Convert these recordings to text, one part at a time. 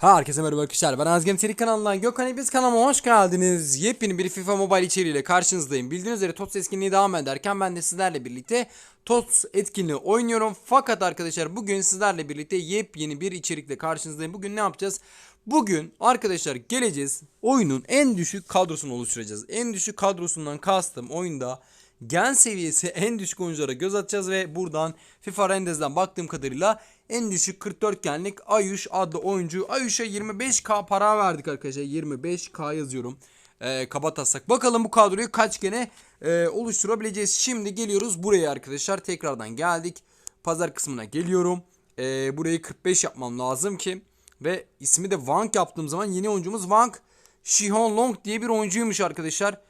Herkese merhaba arkadaşlar. Ben Azgem Seri kanalından Gökhan İbiz kanalıma hoş geldiniz. Yepyeni bir FIFA Mobile içeriğiyle karşınızdayım. Bildiğiniz üzere TOTS etkinliği devam ederken ben de sizlerle birlikte TOTS etkinliği oynuyorum. Fakat arkadaşlar bugün sizlerle birlikte yepyeni bir içerikle karşınızdayım. Bugün ne yapacağız? Bugün arkadaşlar geleceğiz. Oyunun en düşük kadrosunu oluşturacağız. En düşük kadrosundan kastım oyunda gen seviyesi en düşük oyunculara göz atacağız ve buradan FIFA Rendez'den baktığım kadarıyla en düşük 44 genlik Ayuş adlı oyuncu. Ayuş'a 25k para verdik arkadaşlar. 25k yazıyorum. Ee, kaba taslak. Bakalım bu kadroyu kaç gene e, oluşturabileceğiz. Şimdi geliyoruz buraya arkadaşlar. Tekrardan geldik. Pazar kısmına geliyorum. Ee, burayı 45 yapmam lazım ki. Ve ismi de Wang yaptığım zaman yeni oyuncumuz Wang Shihon Long diye bir oyuncuymuş arkadaşlar.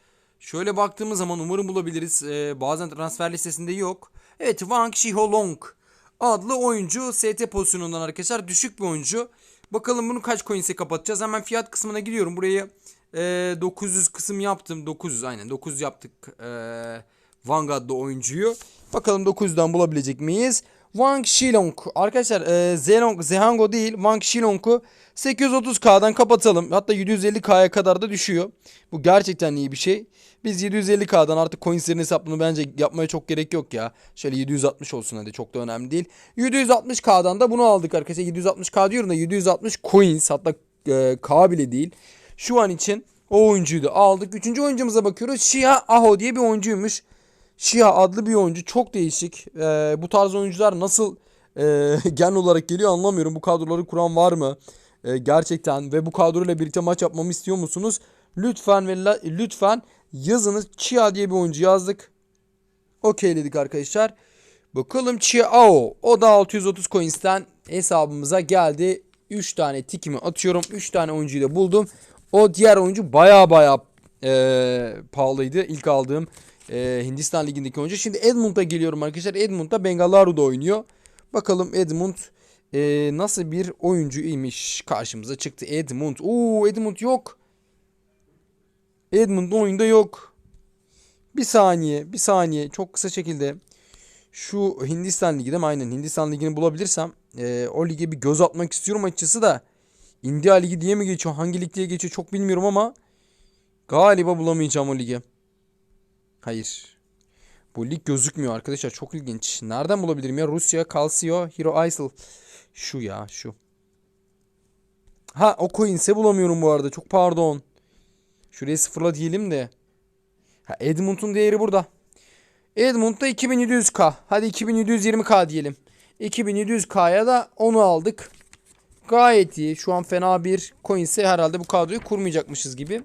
Şöyle baktığımız zaman umarım bulabiliriz. Ee, bazen transfer listesinde yok. Evet Wang Shiholong adlı oyuncu ST pozisyonundan arkadaşlar düşük bir oyuncu. Bakalım bunu kaç coins'e kapatacağız. Hemen fiyat kısmına gidiyorum. Burayı e, 900 kısım yaptım. 900 aynen 900 yaptık. E, Wang adlı oyuncuyu. Bakalım 900'den bulabilecek miyiz? Wang Shilong. Arkadaşlar e, Zelong, Zehango değil Wang Shilong'u 830K'dan kapatalım. Hatta 750K'ya kadar da düşüyor. Bu gerçekten iyi bir şey. Biz 750K'dan artık coinslerin hesabını bence yapmaya çok gerek yok ya. Şöyle 760 olsun hadi çok da önemli değil. 760K'dan da bunu aldık arkadaşlar. 760K diyorum da 760 coins hatta e, K bile değil. Şu an için o oyuncuyu da aldık. Üçüncü oyuncumuza bakıyoruz. Shia Aho diye bir oyuncuymuş. Shia adlı bir oyuncu. Çok değişik. Ee, bu tarz oyuncular nasıl e, gen olarak geliyor anlamıyorum. Bu kadroları kuran var mı? Ee, gerçekten ve bu kadroyla birlikte maç yapmamı istiyor musunuz? Lütfen ve la- lütfen yazınız. Chia diye bir oyuncu yazdık. Okeyledik arkadaşlar. Bakalım Chiao. O da 630 coins'ten hesabımıza geldi. 3 tane tikimi atıyorum. 3 tane oyuncuyu da buldum. O diğer oyuncu baya baya e, pahalıydı. İlk aldığım e, Hindistan Ligi'ndeki oyuncu. Şimdi Edmund'a geliyorum arkadaşlar. Edmund'da Bengalaru'da oynuyor. Bakalım Edmund e, nasıl bir oyuncuymuş karşımıza çıktı. Edmund. Oo Edmund yok. Edmund oyunda yok. Bir saniye, bir saniye. Çok kısa şekilde şu Hindistan Ligi değil mi? Aynen Hindistan Ligi'ni bulabilirsem e, o lige bir göz atmak istiyorum açıkçası da. India Ligi diye mi geçiyor? Hangi lig diye geçiyor çok bilmiyorum ama galiba bulamayacağım o ligi. Hayır. Bu lig gözükmüyor arkadaşlar. Çok ilginç. Nereden bulabilirim ya? Rusya, Calcio, Hero Isle. Şu ya şu. Ha o coins'e bulamıyorum bu arada. Çok pardon. Şuraya sıfırla diyelim de. Ha Edmund'un değeri burada. Edmund'da 2700k. Hadi 2720k diyelim. 2700k'ya da onu aldık. Gayet iyi. Şu an fena bir coins'e herhalde bu kadroyu kurmayacakmışız gibi.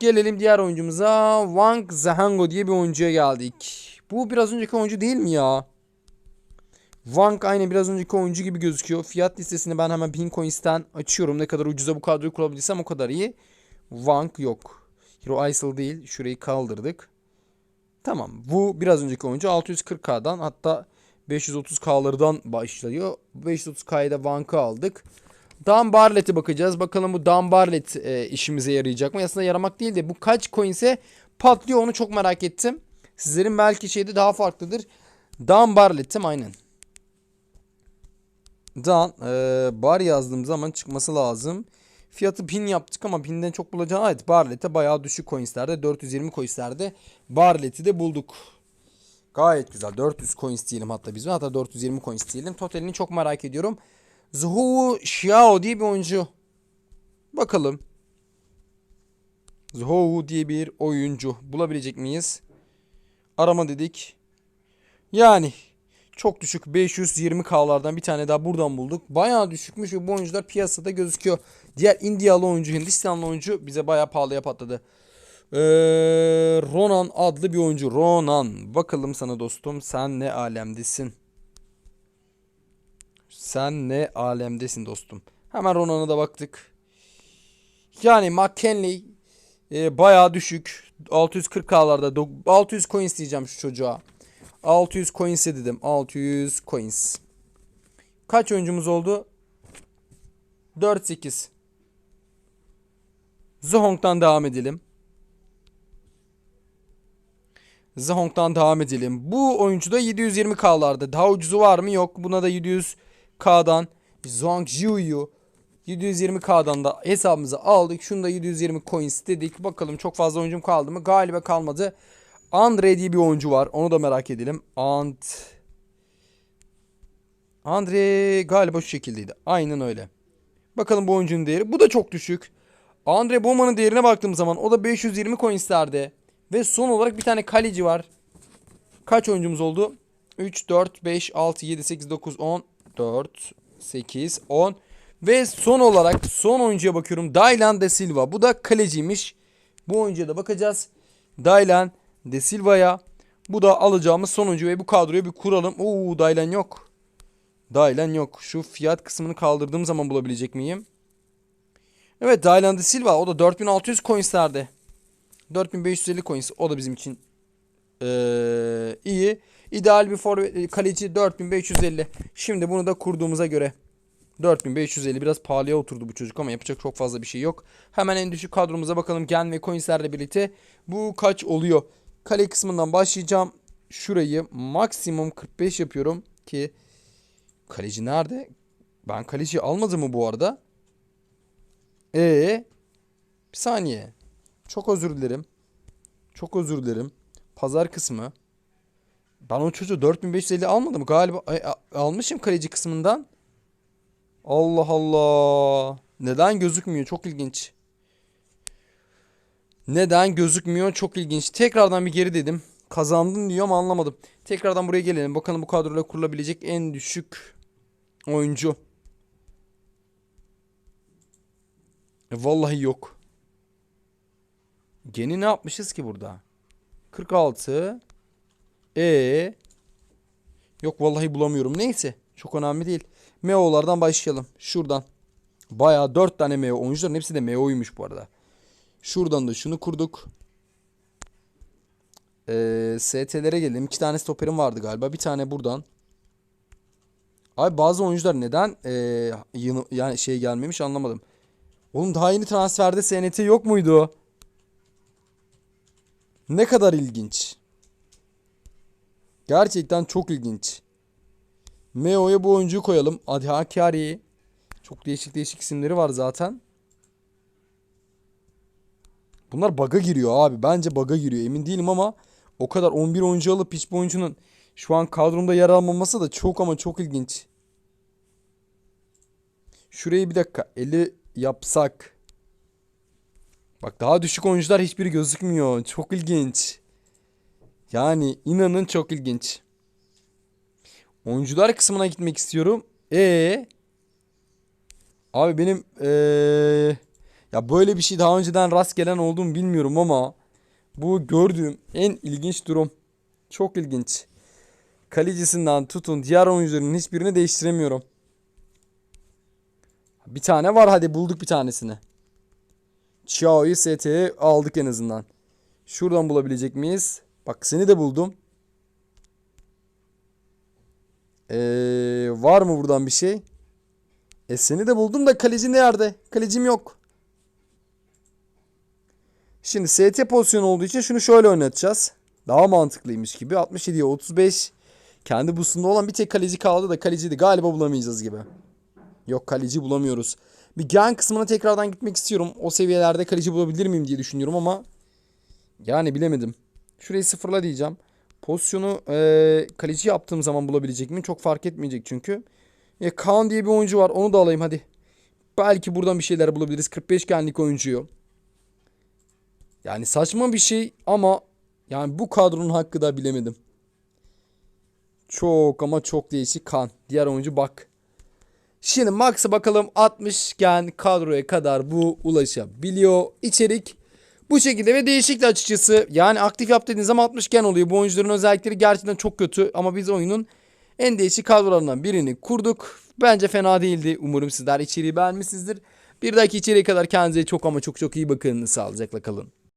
Gelelim diğer oyuncumuza. Wang Zahango diye bir oyuncuya geldik. Bu biraz önceki oyuncu değil mi ya? Wang aynı biraz önceki oyuncu gibi gözüküyor. Fiyat listesini ben hemen Pin Coins'ten açıyorum. Ne kadar ucuza bu kadroyu kurabilirsem o kadar iyi. Wang yok. Hero Isle değil. Şurayı kaldırdık. Tamam. Bu biraz önceki oyuncu 640k'dan hatta 530k'lardan başlıyor. 530k'ya da Wang'ı aldık. Dan Barlett'e bakacağız. Bakalım bu Dan Barlett e, işimize yarayacak mı? Aslında yaramak değil de bu kaç coin'se patlıyor onu çok merak ettim. Sizlerin belki şeyde daha farklıdır. Dan Barlett'im aynen. Dan e, bar yazdığım zaman çıkması lazım. Fiyatı pin yaptık ama pinden çok bulacağım. Evet Barlett'e bayağı düşük coinslerde 420 coinslerde Barlett'i de bulduk. Gayet güzel. 400 coins diyelim hatta biz. Hatta 420 coins diyelim. Totalini çok merak ediyorum. Zhou Xiao diye bir oyuncu. Bakalım. Zhou diye bir oyuncu. Bulabilecek miyiz? Arama dedik. Yani çok düşük 520K'lardan bir tane daha buradan bulduk. Bayağı düşükmüş ve bu oyuncular piyasada gözüküyor. Diğer Indiyalı oyuncu, Hindistanlı oyuncu bize bayağı pahalıya patladı. Ee, Ronan adlı bir oyuncu. Ronan. Bakalım sana dostum sen ne alemdesin? Sen ne alemdesin dostum. Hemen Ronan'a da baktık. Yani McKinley e, bayağı düşük. 640K'larda 600 coins diyeceğim şu çocuğa. 600 coins dedim. 600 coins. Kaç oyuncumuz oldu? 4-8. Zhong'dan devam edelim. Zhong'dan devam edelim. Bu oyuncu da 720K'larda. Daha ucuzu var mı? Yok. Buna da 700K'dan Zhong Jiuyu 720k'dan da hesabımıza aldık. Şunu da 720 coin istedik. Bakalım çok fazla oyuncum kaldı mı? Galiba kalmadı. Andre diye bir oyuncu var. Onu da merak edelim. Ant Andre galiba şu şekildeydi. Aynen öyle. Bakalım bu oyuncunun değeri. Bu da çok düşük. Andre Bowman'ın değerine baktığım zaman o da 520 coinslerde. Ve son olarak bir tane kaleci var. Kaç oyuncumuz oldu? 3, 4, 5, 6, 7, 8, 9, 10, 4, 8, 10. Ve son olarak son oyuncuya bakıyorum. Dylan De Silva. Bu da kaleciymiş. Bu oyuncuya da bakacağız. Dylan De Silva'ya. Bu da alacağımız son oyuncu ve bu kadroyu bir kuralım. Oo Dylan yok. Dylan yok. Şu fiyat kısmını kaldırdığım zaman bulabilecek miyim? Evet Dylan De Silva. O da 4600 coinslerde. 4550 coins. O da bizim için ee, iyi. İdeal bir forvet kaleci 4550. Şimdi bunu da kurduğumuza göre 4550 biraz pahalıya oturdu bu çocuk ama yapacak çok fazla bir şey yok. Hemen en düşük kadromuza bakalım gen ve coinslerle birlikte. Bu kaç oluyor? Kale kısmından başlayacağım. Şurayı maksimum 45 yapıyorum ki kaleci nerede? Ben kaleci almadım mı bu arada? Ee, bir saniye. Çok özür dilerim. Çok özür dilerim. Pazar kısmı. Ben o çocuğu 4550 almadım galiba. Almışım kaleci kısmından. Allah Allah. Neden gözükmüyor? Çok ilginç. Neden gözükmüyor? Çok ilginç. Tekrardan bir geri dedim. Kazandın diyor ama anlamadım. Tekrardan buraya gelelim. Bakalım bu kadroyla kurulabilecek en düşük oyuncu. E, vallahi yok. Geni ne yapmışız ki burada? 46. E Yok vallahi bulamıyorum. Neyse. Çok önemli değil. MEO'lardan başlayalım. Şuradan. Bayağı 4 tane MEO. Oyuncuların hepsi de MEO'ymuş bu arada. Şuradan da şunu kurduk. Ee, ST'lere gelelim. 2 tane stoperim vardı galiba. Bir tane buradan. Abi bazı oyuncular neden ee, yeni, yani şey gelmemiş anlamadım. Oğlum daha yeni transferde SNT yok muydu? Ne kadar ilginç. Gerçekten çok ilginç. Meo'ya bu oyuncuyu koyalım. Hadi Hakkari. Çok değişik değişik isimleri var zaten. Bunlar bug'a giriyor abi. Bence bug'a giriyor. Emin değilim ama o kadar 11 oyuncu alıp hiçbir oyuncunun şu an kadromda yer almaması da çok ama çok ilginç. Şurayı bir dakika 50 yapsak. Bak daha düşük oyuncular hiçbiri gözükmüyor. Çok ilginç. Yani inanın çok ilginç. Oyuncular kısmına gitmek istiyorum. E Abi benim ee, ya böyle bir şey daha önceden rast gelen oldu mu bilmiyorum ama bu gördüğüm en ilginç durum. Çok ilginç. Kalecisinden tutun diğer oyuncuların hiçbirini değiştiremiyorum. Bir tane var hadi bulduk bir tanesini. Xiao'yu ST'ye aldık en azından. Şuradan bulabilecek miyiz? Bak seni de buldum. Ee, var mı buradan bir şey? E seni de buldum da kaleci nerede? Kalecim yok. Şimdi ST pozisyonu olduğu için şunu şöyle oynatacağız. Daha mantıklıymış gibi. 67'ye 35. Kendi boostunda olan bir tek kaleci kaldı da kaleciydi. Galiba bulamayacağız gibi. Yok kaleci bulamıyoruz. Bir gen kısmına tekrardan gitmek istiyorum. O seviyelerde kaleci bulabilir miyim diye düşünüyorum ama yani bilemedim. Şurayı sıfırla diyeceğim. Pozisyonu e, kaleci yaptığım zaman bulabilecek miyim? Çok fark etmeyecek çünkü. E, Kaan diye bir oyuncu var. Onu da alayım hadi. Belki buradan bir şeyler bulabiliriz. 45 genlik oyuncuyu. Yani saçma bir şey ama yani bu kadronun hakkı da bilemedim. Çok ama çok değişik kan. Diğer oyuncu bak. Şimdi Max'a bakalım 60 gen kadroya kadar bu ulaşabiliyor. İçerik bu şekilde ve değişik de açıkçası. Yani aktif yap dediğiniz zaman 60 gen oluyor. Bu oyuncuların özellikleri gerçekten çok kötü ama biz oyunun en değişik kadrolarından birini kurduk. Bence fena değildi. Umarım sizler içeriği beğenmişsinizdir. Bir dahaki içeriğe kadar kendinize çok ama çok çok iyi bakın. Sağlıcakla kalın.